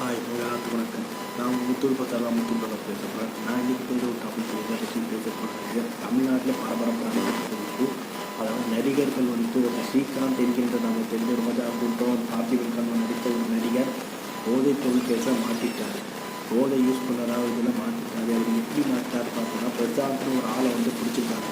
Hi எல்லாத்துக்கும் வணக்கம். நான் முத்தூர் பத்தாலாம் முத்தூர் பக்கம் பேச போகிறேன் நான் இன்றைக்கி ஒரு டாபிக் எதை பற்றி பேச போகிறேன் தமிழ்நாட்டில் பரபரப்பான இருக்கு அதாவது நடிகர்கள் வந்து ஒரு ஸ்ரீகாந்த் என்கின்ற நம்ம தெரிஞ்ச ஒரு மஜா கூட்டம் பார்த்திபன் கண்ணன் நடித்த ஒரு நடிகர் போதை பொருள் பேச மாட்டிட்டார். போதை யூஸ் பண்ணதாக இதில் மாட்டிட்டார் அவர் எப்படி மாட்டார் பார்த்தோன்னா பிரசாந்த்னு ஒரு ஆளை வந்து பிடிச்சிருக்காங்க.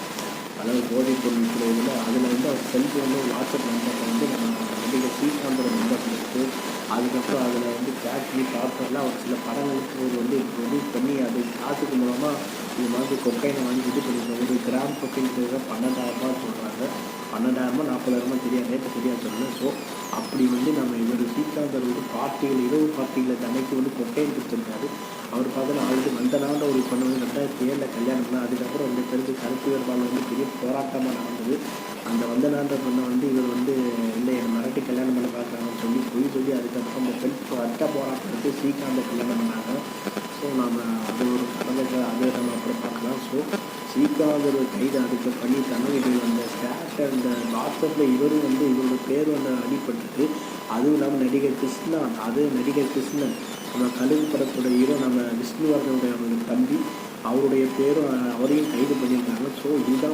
அதாவது போதைப் பொருள் இருக்கிற அதில் வந்து அவர் செல்ஃபோனில் வாட்ஸ்அப் நம்பர் வந்து நம்ம நடிகர் ஸ்ரீகாந்தோட நம்பர் கொடுத்து அதுக்கப்புறம் அதில் வந்து சேட் பண்ணி ஒரு அவர் சில படங்களுக்கு ஒரு வந்து ரிலீஸ் பண்ணி அது காசுக்கு மூலமாக இது மாதிரி கொக்கைனை வாங்கி இது பண்ணியிருக்காங்க ஒரு கிராம் கொக்கைன்றது பன்னெண்டாயிரரூபா சொல்கிறாங்க பன்னெண்டாயிரமா நாற்பதாயிரமா தெரியாது. ரேட்டு தெரியாது சொல்லல ஸோ அப்படி வந்து நம்ம இவர் ஸ்ரீகாந்தர் வந்து பார்ட்டிகள் இரவு பார்ட்டிகளை தன்னைக்கு வந்து கொக்கைன் கொடுத்துருக்காரு அவர் பார்த்தோன்னா ஆல்ரெடி வந்த நாள் ஒரு பொண்ணு வந்து ரெண்டாயிரத்தி ஏழில் கல்யாணம் பண்ணால் அதுக்கப்புறம் வந்து தெரிஞ்சு கருத்து வேறுபாடு வந்து பெரிய போராட்டமாக நடந்தது. அந்த வந்த நான்ற பொண்ணை வந்து இவர் வந்து இல்லை என்னை மிரட்டி கல்யாணம் பண்ண பார்க்குறாங்கன்னு சொல்லி பொய் சொல்லி அதுக்கப்புறம் அந்த பெண் அட்ட போராட்டத்துக்கு ஸ்ரீகாந்தை கல்யாணம் பண்ணாங்க. ஸோ நாம் அது ஒரு கடந்த அதை நம்ம அப்புறம் பார்க்கலாம் ஸோ ஸ்ரீகாந்தர் கைது அதுக்கு பண்ணி தன்னுடைய அந்த ஸ்டாட் அந்த வாட்ஸ்அப்பில் இவரும் வந்து இவரோட பேர் வந்து அடிபட்டுட்டு அதுவும் இல்லாமல் நடிகர் கிருஷ்ணா அது நடிகர் கிருஷ்ணன். நம்ம கழுகு படத்தோட ஹீரோ நம்ம விஷ்ணுவர்தனுடைய அவருடைய தம்பி அவருடைய பேரும் அவரையும் கைது பண்ணியிருக்காங்க. ஸோ இந்த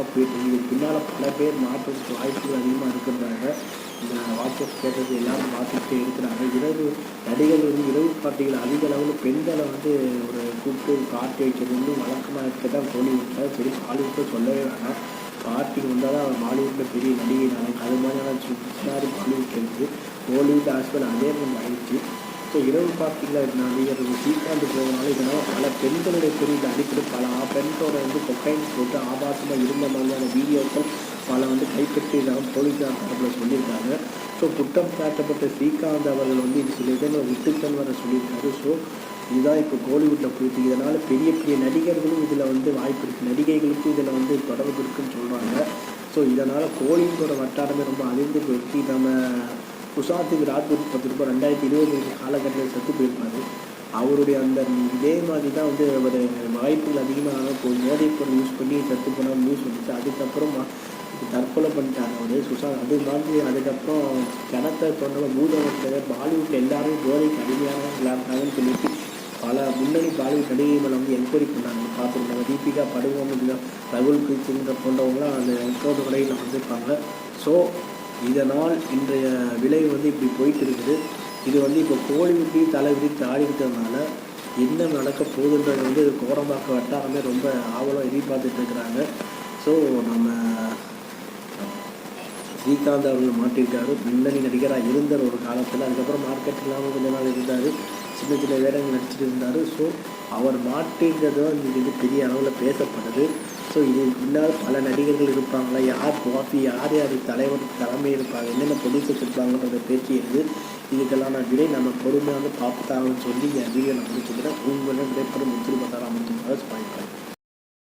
பரபரப்பாக போயிட்டு இருக்கு இதுக்கு பின்னால் பல பேர் மாற்றுறதுக்கு வாய்ப்புகள் அதிகமாக இருக்கிறாங்க இந்த வாட்ஸ்அப் கேட்டது எல்லாரும் பார்த்துக்கிட்டே இருக்கிறாங்க. இரவு நடிகர்கள் வந்து இரவு பார்ட்டிகள் அதிக அளவில் பெண்களை வந்து ஒரு கூப்பிட்டு பார்ட்டி வைக்கிறது வந்து வழக்கமாக இருக்க தான் தோணி சரி பாலிவுட்டில் சொல்லவே வேணாம். பார்ட்டி வந்தால் தான் பாலிவுட்டில் பெரிய நடிகை நாளைக்கு அது மாதிரியான சுத்தாரி பாலிவுட் இருக்குது ஹாலிவுட் ஹாஸ்பிட்டல் அதே மாதிரி ஆயிடுச்சு. ஸோ இரவு பார்ட்டியில் நடிகர் சீக்காண்டு போகிறதுனால இதனால் பல பெண்களுடைய குறியீடு அடிப்படை பல பெண்களோட வந்து கொக்கைன்ஸ் போட்டு ஆபாசமாக இருந்த மாதிரியான வீடியோக்கள் பல வந்து கைப்பற்றியதாக போலீஸார் தரப்பில் சொல்லியிருக்காங்க. ஸோ குற்றம் சாட்டப்பட்ட ஸ்ரீகாந்த் அவர்கள் வந்து இது சில இடங்களை விட்டுத்தன் வர சொல்லியிருக்காரு. ஸோ இதுதான் இப்போ கோலிவுட்டில் போயிட்டு இதனால் பெரிய பெரிய நடிகர்களும் இதில் வந்து வாய்ப்பு இருக்குது நடிகைகளுக்கும் இதில் வந்து தொடர்பு இருக்குன்னு சொல்கிறாங்க ஸோ இதனால் கோலிவுட்டோட வட்டாரமே ரொம்ப அழிந்து போயிடுச்சு. நம்ம குசாத்துக்கு ராஜ்பூத் பத்து ரூபாய் ரெண்டாயிரத்தி இருபது காலகட்டத்தில் செத்து போயிருப்பார் அவருடைய அந்த இதே மாதிரி தான் வந்து அவர் வாய்ப்புகள் அதிகமாக போய் மோடி பொருள் யூஸ் பண்ணி செத்து போனால் நியூஸ் வந்துச்சு அதுக்கப்புறம் தற்கொலை பண்ணிட்டாங்க அவர் சுஷாந்த் அது மாதிரி அதுக்கப்புறம் கிணத்தை தொண்டை பூதவத்தில் பாலிவுட்டில் எல்லாரும் போதைக்கு அடிமையாக விளையாடுறாங்கன்னு சொல்லிட்டு பல முன்னணி பாலிவுட் நடிகைகளை வந்து என்கொயரி பண்ணாங்க. பார்த்துருந்தாங்க. தீபிகா படுகோம் ரகுல் பிரீத் சிங்கிற போன்றவங்களாம் அந்த என்கவுண்டர் கடையில் வந்திருப்பாங்க ஸோ இதனால் இன்றைய விலை வந்து இப்படி போயிட்டு இருக்குது இது வந்து இப்போ கோழி விட்டி தலை விரித்து ஆடிக்கிட்டதுனால என்ன நடக்க போகுதுன்றது வந்து கோரம்பாக்க வட்டாரமே ரொம்ப ஆவலம் எதிர்பார்த்துட்டு இருக்கிறாங்க. ஸோ நம்ம ஸ்ரீகாந்த் அவர்கள் மாட்டியிருக்காரு முன்னணி நடிகராக இருந்தார் ஒரு காலத்தில். அதுக்கப்புறம் மார்க்கெட் இல்லாமல் கொஞ்ச நாள் இருந்தார். சின்ன சின்ன வேடங்கள் நடிச்சிட்டு இருந்தார். ஸோ அவர் மாட்டிங்கிறது வந்து பெரிய அளவில் பேசப்படுது ஸோ இது இல்லாத பல நடிகர்கள் இருப்பாங்களா? யார் பாஃபி? யார் யார் தலைவர் தலைமை இருப்பாங்க? என்னென்ன ப்ரொடியூசர்ஸ் இருப்பாங்கன்றத பேச்சு இருக்குது இதுக்கெல்லாம் நான் விடை நம்ம பொறுமையாக பார்த்தாங்கன்னு சொல்லி என் வீடியோ நான் முடிச்சுக்கிறேன் உங்களுடன் விடைப்படும் முத்திரி பத்தாராம் முத்து பாய் பாய்.